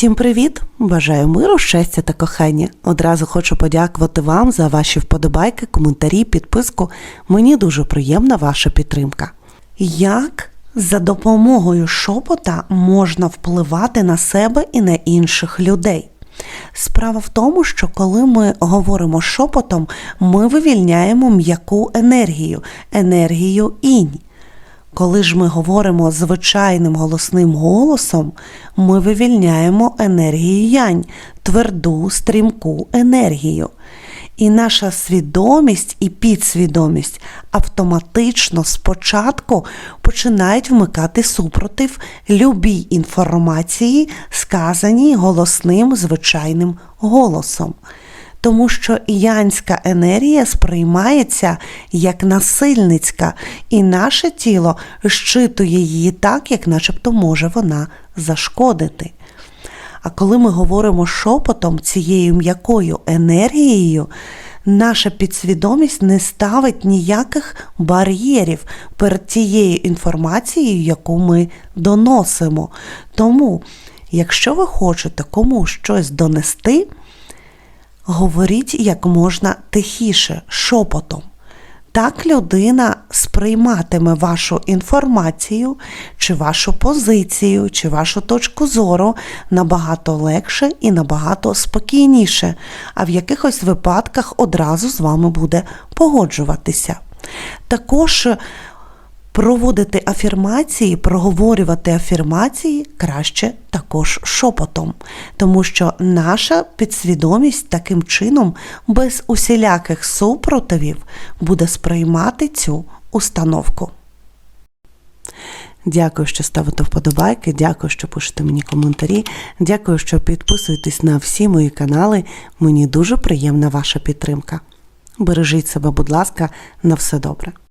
Всім привіт! Бажаю миру, щастя та кохання. Одразу хочу подякувати вам за ваші вподобайки, коментарі, підписку. Мені дуже приємна ваша підтримка. Як за допомогою шепота можна впливати на себе і на інших людей? Справа в тому, що коли ми говоримо шепотом, ми вивільняємо м'яку енергію, енергію інь. Коли ж ми говоримо звичайним голосним голосом, ми вивільняємо енергію янь, тверду, стрімку енергію. І наша свідомість і підсвідомість автоматично спочатку починають вмикати супротив любій інформації, сказаній голосним звичайним голосом тому що янська енергія сприймається як насильницька, і наше тіло щитує її так, як начебто може вона зашкодити. А коли ми говоримо шепотом цією м'якою енергією, наша підсвідомість не ставить ніяких бар'єрів перед тією інформацією, яку ми доносимо. Тому, якщо ви хочете комусь щось донести, говоріть як можна тихіше, шепотом. Так людина сприйматиме вашу інформацію, чи вашу позицію, чи вашу точку зору набагато легше і набагато спокійніше, а в якихось випадках одразу з вами буде погоджуватися. Також проводити афірмації, проговорювати афірмації краще також шепотом, тому що наша підсвідомість таким чином, без усіляких супротивів, буде сприймати цю установку. Дякую, що ставите вподобайки, дякую, що пишете мені коментарі. Дякую, що підписуєтесь на всі мої канали. Мені дуже приємна ваша підтримка. Бережіть себе, будь ласка, на все добре.